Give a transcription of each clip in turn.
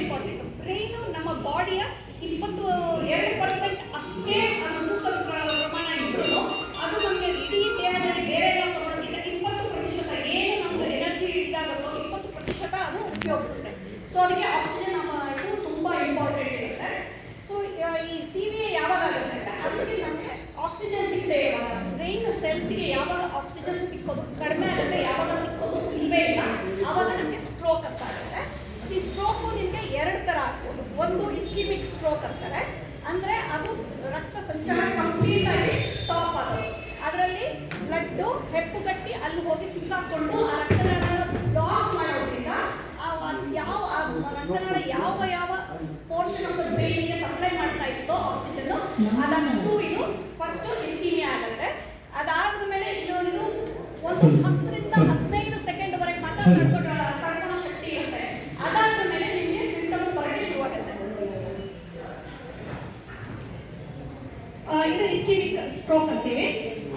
Important brain ನಮ್ಮ ಬಾಡಿಯ ಇಪ್ಪತ್ತು ಆ ಯಾವ ಯಾವ ಪೋರ್ಷನ್ ಬ್ರೈನಿಗೆ ಸಪ್ಲೈ ಮಾಡ್ತಾ ಇತ್ತೋ ಆಕ್ಸಿಜನ್ ಅದಷ್ಟು ಇದು ಫಸ್ಟ್ ಇಸ್ಕಿಮಿಯಾ ಆಗುತ್ತೆ. ಅದಾದ ಮೇಲೆ ಇದು ಒಂದು ಹತ್ತರಿಂದ ಹದಿನೈದು ಸೆಕೆಂಡ್ ವರೆಗೆ ಮಾತ್ರ ತಡ್ಕೊಳ್ಳೋ ಶಕ್ತಿ ಇರುತ್ತೆ. ಅದಾದ ಮೇಲೆ ನಿಮಗೆ ಸಿಂಟಮ್ಸ್ ಬರೋಕ್ಕೆ ಶುರುವಾಗುತ್ತೆ. ಆ, ಇದು ಇಸ್ಕಿಮಿಕ್ ಸ್ಟ್ರೋಕ್ ಅಂತೀವಿ.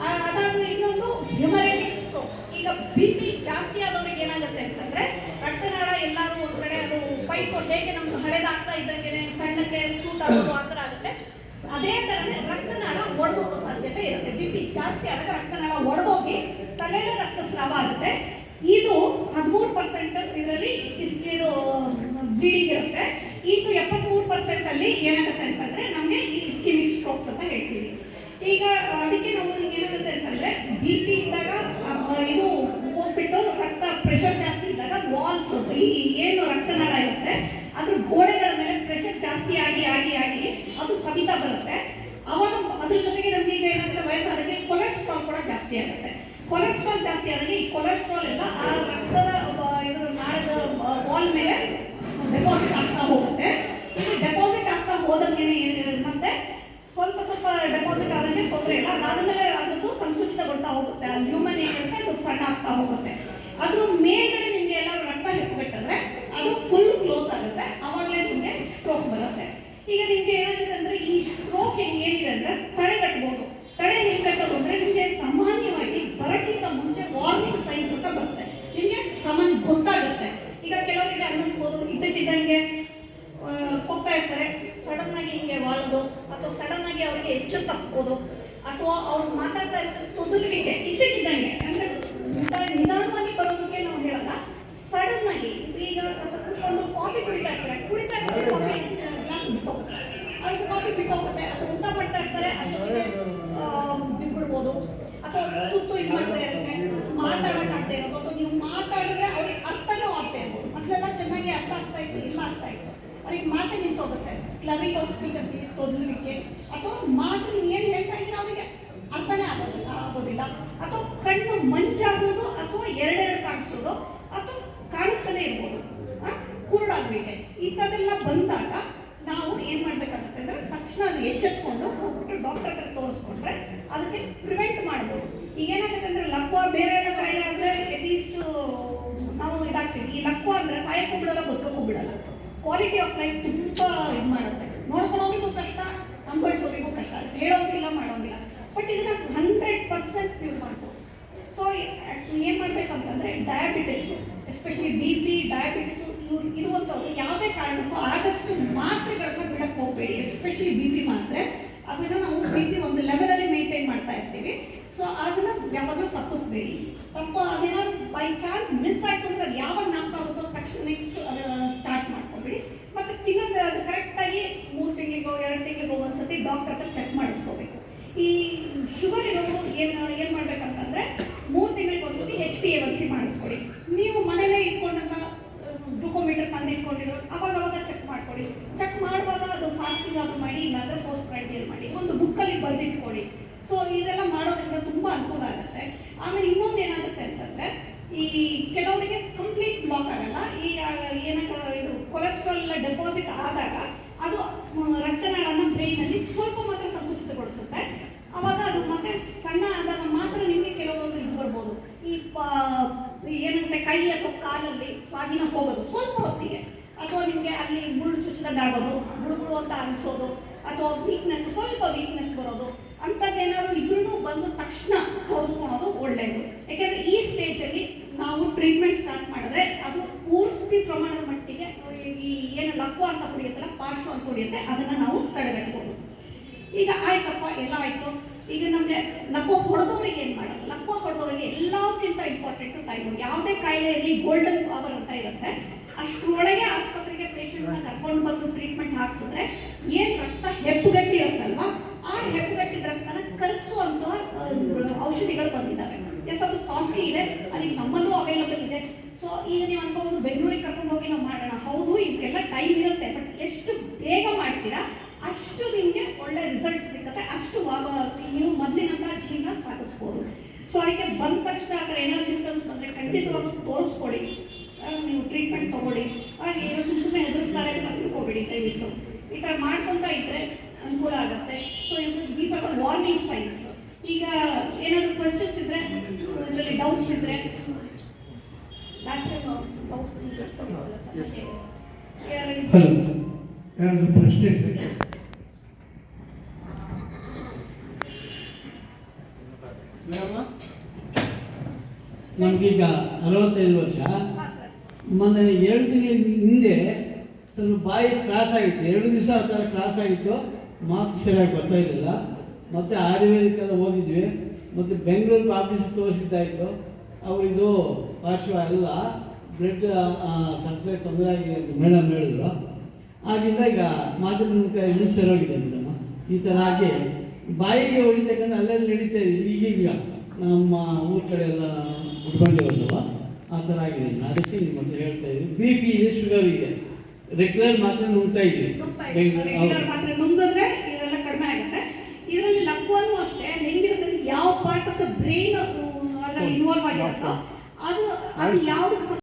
ಅದಾದ ಇನ್ನೊಂದು ಹ್ಯೂಮರೇಟಿಕ್ ಸ್ಟ್ರೋಕ್ ಈಗ ಬಿ ಪಿ ಜಾಸ್ತಿ ಆದವ್ರಿಗೆ ಏನಾಗುತ್ತೆ ಅಂತಂದ್ರೆ ರಕ್ತನಾಳ ಎಲ್ಲಾರು ಒಂದ್ ಕಡೆ ಅದು ಪೈಪ್ ಹೇಗೆ ನಮ್ಗೆ ಹಳೆದಾಗ್ತಾ ಇದ್ದಂಗೆ ಸಣ್ಣಕ್ಕೆ ಸೂಟ್ ಆಗೋದು ಆ ಥರ ಆಗುತ್ತೆ. ಅದೇ ಥರನೇ ರಕ್ತನಾಳ ಒಡೆದೋಗೋ ಸಾಧ್ಯತೆ ಇರುತ್ತೆ. ಬಿ ಪಿ ಜಾಸ್ತಿ ಆದಾಗ ರಕ್ತನಾಳ ಒಡೆದೋಗಿ ರಕ್ತ ಸ್ರಾವ ಆಗುತ್ತೆ. ಇದು ಹದಿಮೂರು ಪರ್ಸೆಂಟ್ ಇದರಲ್ಲಿ ಇದು ಬ್ಲೀಡಿಂಗ್ ಇರುತ್ತೆ. ಇನ್ನು ಎಪ್ಪತ್ಮೂರು ಪರ್ಸೆಂಟ್ ಅಲ್ಲಿ ಏನಾಗುತ್ತೆ ಅಂತಂದ್ರೆ ನಮಗೆ ಈ ಇಸ್ಕಿಮಿಕ್ ಸ್ಟ್ರೋಕ್ಸ್ ಅಂತ ಹೇಳ್ತೀವಿ. ಈಗ, ಅದಕ್ಕೆ ನಾವು ಏನಾಗುತ್ತೆ ಅಂತಂದ್ರೆ ಬಿ ಪಿ ಇದ್ದಾಗ ಆ, ಇದು ಹೋಗ್ಬಿಟ್ಟು ರಕ್ತ ಪ್ರೆಷರ್ ಜಾಸ್ತಿ ಇದ್ದಾಗ ವಾಲ್ಸ್ ಈ ಏನು ರಕ್ತನಾಳ ಇರುತ್ತೆ ಅದ್ರ ಗೋಡೆಗಳ ಮೇಲೆ ಪ್ರೆಷರ್ ಜಾಸ್ತಿ ಆಗಿ ಆಗಿ ಆಗಿ ಅದು ಸವಿತಾ ಬರುತ್ತೆ. ಅವಾಗ ಅದ್ರ ಜೊತೆಗೆ ನಮ್ಗೆ ಈಗ ಏನಾಗುತ್ತೆ, ವಯಸ್ಸಾದಕ್ಕೆ ಕೊಲೆಸ್ಟ್ರಾಲ್ ಕೂಡ ಜಾಸ್ತಿ ಆಗುತ್ತೆ. ಕೊಲೆಸ್ಟ್ರಾಲ್ ಜಾಸ್ತಿ ಆದಾಗ ಈ ಕೊಲೆಸ್ಟ್ರಾಲ್ ಎಲ್ಲ ಆ ರಕ್ತದ ಇದು ನಾಳದ ವಾಲ್ ಮೇಲೆ ಡೆಪಾಸಿಟ್ ಆಗ್ತಾ ಹೋಗುತ್ತೆ. ಇದು ಡೆಪಾಸಿಟ್ ಆಗ್ತಾ ಹೋದಂಗೆ ಮತ್ತೆ ಸ್ವಲ್ಪ ಸ್ವಲ್ಪ ಡೆಪಾಸಿಟ್ ಆದಂಗೆ ತೊಂದರೆ ಇಲ್ಲ. ಅದಾದ್ಮೇಲೆ ಅದನ್ನು ಸಂಕುಚಿತಗೊಳ್ತಾ ಹೋಗುತ್ತೆ. ಅಲ್ಲಿ ಹ್ಯೂಮನ್ ಏನಿರುತ್ತೆ ಅದು ಸಣ್ಣ ಆಗ್ತಾ ಹೋಗುತ್ತೆ. ಅದ್ರ ಮೇಲ್ಗಡೆ ನಿಮ್ಗೆ ಎಲ್ಲ ರಕ್ತ ಹೆಪ್ಪುಗಟ್ಟಂದ್ರೆ ಅದು ಫುಲ್ ಕ್ಲೋಸ್ ಆಗುತ್ತೆ. ಅವಾಗಲೇ ನಿಮಗೆ ಸ್ಟ್ರೋಕ್ ಬರುತ್ತೆ. ಈಗ ನಿಮ್ಗೆ ಏನಾಗುತ್ತೆ ಅಂದ್ರೆ ಈ ಸ್ಟ್ರೋಕ್ ಹೆಂಗ್ ಏನಿದೆ ಅಂದ್ರೆ ಕಟ್ಬೋದು. ತಡೆ ಹೆಂಗ್ ಕಟ್ಟೋದು ಅಂದ್ರೆ ನಿಮ್ಗೆ ಸಾಮಾನ್ಯವಾಗಿ ಬರಕ್ಕಿಂತ ಮುಂಚೆ ವಾರ್ನಿಂಗ್ ಸೈನ್ಸ್ ಅಂತ ಬರುತ್ತೆ. ನಿಮ್ಗೆ ಸಾಮಾನ್ಯ ಗೊತ್ತಾಗುತ್ತೆ. ಈಗ ಕೆಲವರಿಗೆ ಅನ್ನಿಸ್ಬೋದು, ಇದ್ದಕ್ಕಿದ್ದಂಗೆ ಹೋಗ್ತಾ ಇರ್ತಾರೆ. ಸಡನ್ ಆಗಿ ಹಿಂಗೆ ವಾಲೋದು, ಅಥವಾ ಸಡನ್ ಆಗಿ ಅವ್ರಿಗೆ ಹೆಚ್ಚು ತಪ್ಪೋದು ಅಥವಾ ಅವ್ರು ಮಾತಾಡ್ತಾ ಇರ್ತಾರೆ ತೊದಲುವಿಕೆ ಇದ್ದಕ್ಕಿದ್ದಂಗೆ ಅಂದ್ರೆ ನಿಧಾನ- ನಿಧಾನವಾಗಿ ಬರೋದಕ್ಕೆ ನಾವು ಹೇಳಲ್ಲ ಸಡನ್ ಆಗಿ ಈಗ ಅಥವಾ ಕುತ್ಕೊಂಡು ಕಾಫಿ ಕುಡಿತಾ ಇರ್ತಾರೆ ಕುಡಿತಾ ಇರ್ತಾರೆ ಕಾಫಿ ಗ್ಲಾಸ್ ಬಿಟ್ಟೋಗುತ್ತೆ ಅದಕ್ಕೆ ಕಾಫಿ ಬಿಟ್ಟೋಗುತ್ತೆ ಅಥವಾ ಊಟ ಮಾಡ್ತಾ ಇರ್ತಾರೆ ಅಷ್ಟೊತ್ತಿಗೆ ಆ, ಬಿಟ್ಬಿಡ್ಬೋದು ಅಥವಾ ತುತ್ತು ಇದು ಮಾಡ್ತಾ ಇರುತ್ತೆ ಮಾತಾಡಕ್ಕಾಗ್ತಾ ಇರೋದು. ಅಥವಾ ನೀವು ಮಾತಾಡಿದ್ರೆ ಅವ್ರಿಗೆ ಅರ್ಥನೂ ಆಗ್ತಾ ಇರ್ಬೋದು ಮೊದಲೆಲ್ಲ ಚೆನ್ನಾಗಿ ಅರ್ಥ ಆಗ್ತಾ ಇತ್ತು ಇಲ್ಲ ಆಗ್ತಾ ಇತ್ತು. ಅವ್ರಿಗೆ ಮಾತು ನಿಂತೋಗುತ್ತೆ. ಸ್ಲರಿಗೋಸ್ಕರ ಅಂತೀವಿ ಅಥವಾ ಮಾತು ನೀವು ಏನು ಹೇಳ್ತಾ ಇದ್ರೆ ಅವರಿಗೆ? ಅರ್ಥನೇ ಆಗೋದಿಲ್ಲ ಆಗೋದಿಲ್ಲ. ಅಥವಾ ಕಣ್ಣು ಮಂಜಾಗೋದು ಅಥವಾ ಎರಡೆರಡು ಕಾಣಿಸೋದು ಅಥವಾ ಕಾಣಿಸ್ತಾನೆ ಇರ್ಬೋದು. ಆ, ಕುರುಡಾಗುವಿಕೆ ಇಂಥದ್ದೆಲ್ಲ ಬಂದಾಗ ನಾವು ಏನು ಮಾಡಬೇಕಾಗುತ್ತೆ ಅಂದ್ರೆ ತಕ್ಷಣ ಅದು ಎಚ್ಚೆತ್ಕೊಂಡು ಹೋಗ್ಬಿಟ್ಟು ಡಾಕ್ಟರ್ ಹತ್ರ ತೋರಿಸ್ಕೊಂಡ್ರೆ ಅದಕ್ಕೆ ಪ್ರಿವೆಂಟ್ ಮಾಡ್ಬೋದು. ಈಗ ಏನಾಗುತ್ತೆ ಅಂದ್ರೆ ಲಕ್ವ ಬೇರೆ ಎಲ್ಲ ಕಾಯಿಲೆ ಆದ್ರೆ ಅಟ್ಲೀಸ್ಟ್ ನಾವು ಇದಾಗ್ತೀವಿ ಈ ಲಕ್ಕು ಅಂದ್ರೆ ಸಾಯಕ್ಕೂ ಬಿಡಲ್ಲ, ಬದುಕಕ್ಕೂ ಬಿಡಲ್ಲ. ಕ್ವಾಲಿಟಿ ಆಫ್ ಲೈಫ್ ತುಂಬಾ ಇದು ಮಾಡುತ್ತೆ. ನೋಡ್ಕೊಳ್ಳೋರಿಗೂ ಕಷ್ಟ, ಅನುಭವಿಸೋರಿಗೂ ಕಷ್ಟ ಹೇಳೋಂಗಿಲ್ಲ ಮಾಡೋಂಗಿಲ್ಲ ಬಟ್ ಇದನ್ನ ಹಂಡ್ರೆಡ್ ಪರ್ಸೆಂಟ್ ಕ್ಯೂರ್ ಮಾಡ್ಬೋದು ಸೊ ಏನು ಮಾಡ್ಬೇಕಂತಂದ್ರೆ diabetes especially B P diabetes ಇವ್ರು ಇರುವಂಥವ್ರು ಯಾವುದೇ ಕಾರಣಕ್ಕೂ ಆದಷ್ಟು ಮಾತ್ರೆಗಳನ್ನ ಬಿಡಕ್ಕೆ ಹೋಗಬೇಡಿ. ಎಸ್ಪೆಷಲಿ ಬಿ ಪಿ ಮಾತ್ರೆ, ಅದನ್ನ ನಾವು ಬಿ ಪಿ ಒಂದು ಲೆವೆಲಲ್ಲಿ ಮೇಂಟೈನ್ ಮಾಡ್ತಾ ಇರ್ತೀವಿ. ಸೊ ಅದನ್ನ ಯಾವಾಗಲೂ ತಪ್ಪಿಸ್ಬೇಡಿ. ತಪ್ಪು, ಅದೇನಾದ್ರು ಬೈ ಚಾನ್ಸ್ ಮಿಸ್ ಆಯ್ತು ಅಂದ್ರೆ ಅದು ಯಾವಾಗ ನಾಲ್ಕಾಗುತ್ತೋ ತಕ್ಷಣ ನೆಕ್ಸ್ಟ್ ಸ್ಟಾರ್ಟ್ ಮಾಡ್ಕೊಬೇಡಿ. ಮತ್ತೆ ತಿನ್ನೋದು ಅದು ಕರೆಕ್ಟಾಗಿ ಮೂರು ತಿಂಗಳಿಗೋ, ಎರಡು ತಿಂಗಳಿಗೋ ಒಂದ್ಸತಿ ಡಾಕ್ಟರ್ ಹತ್ರ ಚೆಕ್ ಮಾಡಿಸ್ಕೋಬೇಕು. ಈ ಶುಗರ್ ಇರೋರು ಏನು ಏನು ಮಾಡ್ಬೇಕಂತಂದ್ರೆ ಮೂರು ತಿಂಗಳಿಗೆ ಒಂದ್ಸತಿ H P A one C ಮಾಡಿಸ್ಕೊಡಿ. ನೀವು ಮನೆಯಲ್ಲೇ ಇಟ್ಕೊಂಡಂತ ಗ್ಲೂಕೋಮೀಟರ್ ತಂದು ಇಟ್ಕೊಂಡಿರೋ ಅವಾಗ ಅವಾಗ ಚೆಕ್ ಮಾಡ್ಕೊಳ್ಳಿ ಚೆಕ್ ಮಾಡುವಾಗ ಅದು ಫಾಸ್ಟಿಂಗ್ ಅದು ಮಾಡಿ, ಇಲ್ಲಾಂದ್ರೆ ಪೋಸ್ಟ್ ಪ್ರೈಡ್ ಮಾಡಿ. ಒಂದು ಬುಕ್ಕಲ್ಲಿ ಬರೆದಿಟ್ಕೊಳ್ಳಿ ಸೊ ಇದೆಲ್ಲ ಮಾಡೋದ್ರಿಂದ ತುಂಬ ಅನುಕೂಲ ಆಗುತ್ತೆ ಆಮೇಲೆ ಇನ್ನೊಂದು ಏನಾಗುತ್ತೆ ಅಂತಂದ್ರೆ ಈ ಕೆಲವರಿಗೆ ಕಂಪ್ಲೀಟ್ ಬ್ಲಾಕ್ ಆಗಲ್ಲ ಈ ಆ, ಏನಾಗ ಇದು ಕೊಲೆಸ್ಟ್ರಾಲ್ ಡೆಪಾಸಿಟ್ ಆದಾಗ ಅದು ರಕ್ತನಾಳನ ಬ್ರೈನಲ್ಲಿ ಸ್ವಲ್ಪ ಮಾತ್ರ ಸಂಕುಚಿತಗೊಳಿಸುತ್ತೆ. ಅವಾಗ ಅದು ಮತ್ತೆ ಸಣ್ಣ ಆದಾಗ ಮಾತ್ರ ನಿಮಗೆ ಕೆಲವೊಂದು ಇದು ಬರ್ಬೋದು. ಈ ಏನಂತೆ ಕೈ ಅಥವಾ ಕಾಲಲ್ಲಿ ಸ್ವಾಧೀನ ಹೋಗೋದು ಸ್ವಲ್ಪ ಹೊತ್ತಿಗೆ. ಅಥವಾ ನಿಮಗೆ ಅಲ್ಲಿ ಮುಳ್ಳು ಚುಚ್ಚದಾಗೋದು ಬುಡುಬುಡು ಅಂತ ಅನಿಸೋದು, ಅಥವಾ ವೀಕ್ನೆಸ್ ಸ್ವಲ್ಪ ವೀಕ್ನೆಸ್ ಬರೋದು ಅಂಥದ್ದೇನಾದ್ರು ಇದ್ರೂ ಬಂದು ತಕ್ಷಣ ತೋರಿಸ್ಕೊಳೋದು ಒಳ್ಳೆಯದು ಯಾಕಂದ್ರೆ ಈ ಸ್ಟೇಜಲ್ಲಿ ನಾವು ಟ್ರೀಟ್ಮೆಂಟ್ ಸ್ಟಾರ್ಟ್ ಮಾಡಿದ್ರೆ ಈ ಏನು ಲಕ್ವ ಅಂತ ಹೊಡೆಯುತ್ತಲ್ಲ ಪಾರ್ಶ್ವ ಅಂತ ಹೊಡೆಯುತ್ತೆ ಅದನ್ನ ನಾವು ತಡೆಗಟ್ಟಬಹುದು ಈಗ ಆಯ್ತಪ್ಪ, ಎಲ್ಲ ಆಯ್ತು. ಈಗ ನಮಗೆ ಲಕ್ವ ಹೊಡೆದವ್ರಿಗೆ ಏನು ಮಾಡೋದು? ಲಕ್ವ ಹೊಡೆದವರಿಗೆ ಎಲ್ಲಕ್ಕಿಂತ ಇಂಪಾರ್ಟೆಂಟ್ ಟೈಮ್ ಯಾವುದೇ ಕಾಯಿಲೆ ಇರಲಿ ಗೋಲ್ಡನ್ ಅವರ್ ಅಂತ ಇರುತ್ತೆ. ಅಷ್ಟರೊಳಗೆ ಆಸ್ಪತ್ರೆಗೆ ಪೇಷಂಟ್ನ ಕರ್ಕೊಂಡು ಬಂದು ಟ್ರೀಟ್ಮೆಂಟ್ ಹಾಕ್ಸಿದ್ರೆ ಏನು ರಕ್ತ ಹೆಪ್ಪುಗಟ್ಟಿ ಇರುತ್ತಲ್ವಾ? ಆ ಹೆಪ್ಪುಗಟ್ಟಿದ ರಕ್ತನ ಕರಗಿಸುವಂತ ಔಷಧಿಗಳು ಬಂದಿದ್ದಾವೆ. ಎಸ್ ಅದು ಕಾಸ್ಟ್ಲಿ ಇದೆ. ಅದಕ್ಕೆ ನಮ್ಮಲ್ಲೂ ಅವೈಲಬಲ್ ಇದೆ. ಸೊ ಈಗ ನೀವು ಅನ್ಕೋಬಹುದು ಬೆಂಗಳೂರಿಗೆ ಕರ್ಕೊಂಡು ಹೋಗಿ ನಾವು ಮಾಡೋಣ. ಹೌದು ಇದಕ್ಕೆಲ್ಲ ಟೈಮ್ ಇರುತ್ತೆ ಬಟ್ ಎಷ್ಟು ಬೇಗ ಮಾಡ್ತೀರಾ, ಅಷ್ಟು ನಿಮಗೆ ಒಳ್ಳೆ ರಿಸಲ್ಟ್ ಸಿಗುತ್ತೆ ಅಷ್ಟು ನೀವು ಮೊದಲಿನಂತ ಜೀವನ ಸಾಗಿಸ್ಬೋದು. ಸೊ ಅದಕ್ಕೆ ಬಂದ ತಕ್ಷಣ ಆ ಥರ ಏನಾದ್ರು ಸಿಂಟಮ್ಸ್ ಬಂದರೆ ಖಂಡಿತವಾಗೂ ತೋರಿಸ್ಕೊಡಿ. ನೀವು ಟ್ರೀಟ್ಮೆಂಟ್ ತಗೊಳ್ಳಿ. ಹಾಗೆ ಸುಮ್ಮ ಸುಮ್ಮನೆ ಎದುರಿಸ್ತಾರೆ ಅಂತ ತಿಳ್ಕೊಬೇಡಿ ದಯವಿಟ್ಟು. ಈ ಥರ ಮಾಡ್ಕೊತ ಇದ್ರೆ ಅನುಕೂಲ ಆಗುತ್ತೆ. ಸೊ ಇದು ದೀಸ್ ಆರ್ ವಾರ್ನಿಂಗ್ ಸೈನ್ಸ್ ಈಗ ಏನಾದರೂ ಕ್ವಶನ್ಸ್ ಇದ್ರೆ, ಇದರಲ್ಲಿ ಡೌಟ್ಸ್ ಇದ್ರೆ ಹಲೋ ಯಾರಾದ್ರು ಪ್ರಶ್ನೆ ಇದೆ ನಮಗೀಗ ಅರವತ್ತೈದು ವರ್ಷ. ಮೊನ್ನೆ ಎರಡು ತಿಂಗಳ ಹಿಂದೆ ಸ್ವಲ್ಪ ಬಾಯಿ ಕ್ರಾಸ್ ಆಗಿತ್ತು. ಎರಡು ದಿವಸ ಆ ಥರ ಕ್ರಾಸ್ ಆಗಿತ್ತು. ಮಾತು ಸರಿಯಾಗಿ ಬರ್ತಾ ಇರಲಿಲ್ಲ ಮತ್ತು ಆಯುರ್ವೇದಿಕ್ಕೆಲ್ಲ ಹೋಗಿದ್ವಿ. ಮತ್ತು ಬೆಂಗಳೂರಿಗೆ ಆಫೀಸ್ ತೋರಿಸಿದ್ದಾಯಿತು. ಅವರಿದು ಪಾರ್ಶ್ವ ಎಲ್ಲ ಬ್ಲಡ್ ಸಪ್ಲೈ ತೊಂದರೆ ಆಗಿದೆ ಅಂತ ಮೇಡಮ್ ಹೇಳಿದ್ರು. ಆಗಿಂದ ಈಗ ಮಾತು ನಿಮ್ಗೆ ಹೋಗಿದೆ ಮೇಡಮ್. ಈ ಥರ ಹಾಗೆ ಬಾಯಿಗೆ ಹೊಡಿತಕ್ಕಂಥ ಅಲ್ಲೆಲ್ಲಿ ನಡೀತಾ ಇದೆ. ಈಗೀಗ ನಮ್ಮ ಊರ ಕಡೆ ಎಲ್ಲ ಉಟ್ಕೊಂಡಿವಲ್ವ ಆ ಥರ ಆಗಿದೆ. ಅದಕ್ಕೆ ನಿಮ್ಮ ಹತ್ರ ಹೇಳ್ತಾ ಇದ್ದೀವಿ ಬಿ ಪಿ ಇದೆ ಶುಗರ್ ಇದೆ. ರೆಗ್ಯುಲರ್ ಮಾತ್ರ ನುಗ್ತಾ ಇದ್ವಿ ಬೆಂಗಳೂರು ರೆಗ್ಯುಲರ್ ಹೌದು. ಮಾತ್ರ ನುಂಗಿದ್ರೆ ಇದೆಲ್ಲ ಕಡಿಮೆ ಆಗುತ್ತೆ ಇದರಲ್ಲಿ ಲಕ್ವನು ಅಷ್ಟೇ ಅದು ಹೆಂಗಿರುತ್ತೆ ಅಂದ್ರೆ ಯಾವ ಪಾರ್ಟ್ ಆಫ್ ದ ಬ್ರೈನ್ ಅದ್ರಲ್ಲಿ ಇನ್ವಾಲ್ವ್ ಆಗಿರುತ್ತೋ ಅದು ಅದು ಯಾವ್ದಕ್ಕೆ